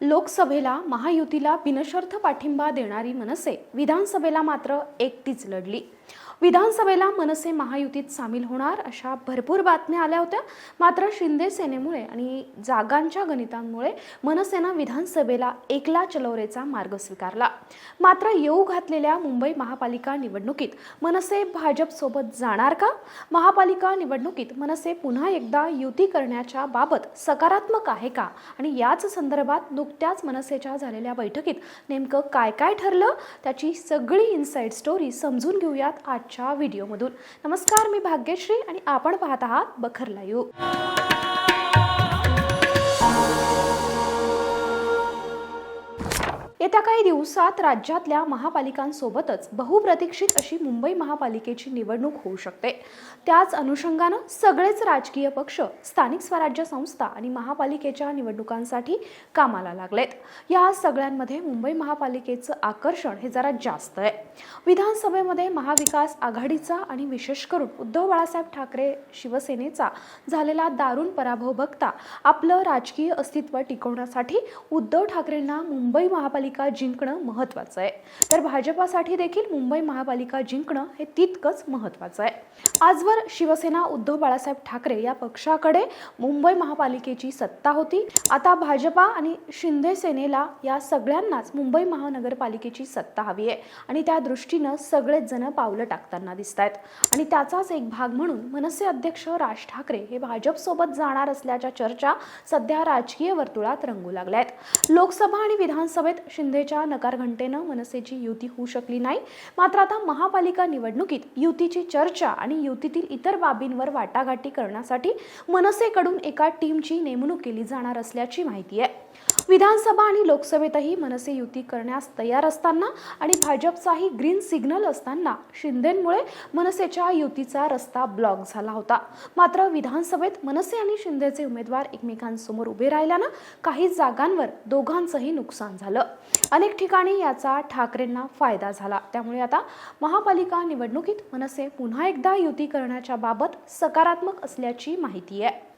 लोकसभेला महायुतीला बिनशर्त पाठिंबा देणारी मनसे. विधानसभेला मात्र एकटीच लढली. विधानसभेला मनसे महायुतीत सामील होणार अशा भरपूर बातम्या आल्या होत्या. मात्र शिंदे सेनेमुळे आणि जागांच्या गणितांमुळे मनसेनं विधानसभेला एकला चलवरेचा मार्ग स्वीकारला. मात्र येऊ घातलेल्या मुंबई महापालिका निवडणुकीत मनसे भाजपसोबत जाणार का? महापालिका निवडणुकीत मनसे पुन्हा एकदा युती करण्याच्या बाबत सकारात्मक आहे का? आणि याच संदर्भात नुकत्याच मनसेच्या झालेल्या बैठकीत नेमकं काय काय ठरलं? त्याची सगळी इनसाईड स्टोरी समजून घेऊयात आजच्या व्हिडिओमधून. नमस्कार मी भाग्यश्री आणि आपण पाहत आहात बखर लाईव्ह येत्या काही दिवसात राज्यातल्या महापालिकांसोबतच बहुप्रतीक्षित अशी मुंबई महापालिकेची निवडणूक होऊ शकते. त्याच अनुषंगानं सगळेच राजकीय पक्ष स्थानिक स्वराज्य संस्था आणि महापालिकेच्या निवडणुकांसाठी कामाला लागलेत. या सगळ्यांमध्ये मुंबई महापालिकेचं आकर्षण हे जरा जास्त आहे. विधानसभेमध्ये महाविकास आघाडीचा आणि विशेष करून उद्धव बाळासाहेब ठाकरे शिवसेनेचा झालेला दारुण पराभव बघता आपलं राजकीय अस्तित्व टिकवण्यासाठी उद्धव ठाकरेंना मुंबई महापालिका जिंकणं महत्त्वाचं आहे. तर भाजपासाठी देखील मुंबई महापालिका जिंकणं हे तितकंच महत्त्वाचं आहे. आजवर शिवसेना उद्धव बाळासाहेब ठाकरे या पक्षाकडे मुंबई महापालिकेची सत्ता होती. आता भाजपा आणि शिंदे सेनेला या सगळ्यांनाच मुंबई महानगरपालिकेची सत्ता हवी आहे. आणि त्या दृष्टीनं सगळेच जण पावलं टाकताना दिसत आहेत आणि त्याचाच एक भाग म्हणून मनसे अध्यक्ष राज ठाकरे हे भाजपसोबत जाणार असल्याच्या चर्चा सध्या राजकीय वर्तुळात रंगू लागल्या आहेत लोकसभा आणि विधानसभेत शिंदेच्या नकार घंटेनं मनसेची युती होऊ शकली नाही. मात्र आता महापालिका निवडणुकीत युतीची चर्चा आणि युतीतील इतर बाबींवर वाटाघाटी करण्यासाठी मनसेकडून एका टीमची नेमणूक केली जाणार असल्याची माहिती आहे. विधानसभा आणि लोकसभेतही मनसे युती करण्यास तयार असताना आणि भाजपचाही ग्रीन सिग्नल असताना शिंदेमुळे मनसेच्या युतीचा रस्ता ब्लॉक झाला होता. मात्र विधानसभेत मनसे आणि शिंदेचे उमेदवार एकमेकांसमोर उभे राहिल्यानं काही जागांवर दोघांचंही नुकसान झालं. अनेक ठिकाणी याचा ठाकरेंना फायदा झाला. त्यामुळे आता महापालिका निवडणुकीत मनसे पुन्हा एकदा युती करण्याच्या बाबत सकारात्मक असल्याची माहिती आहे.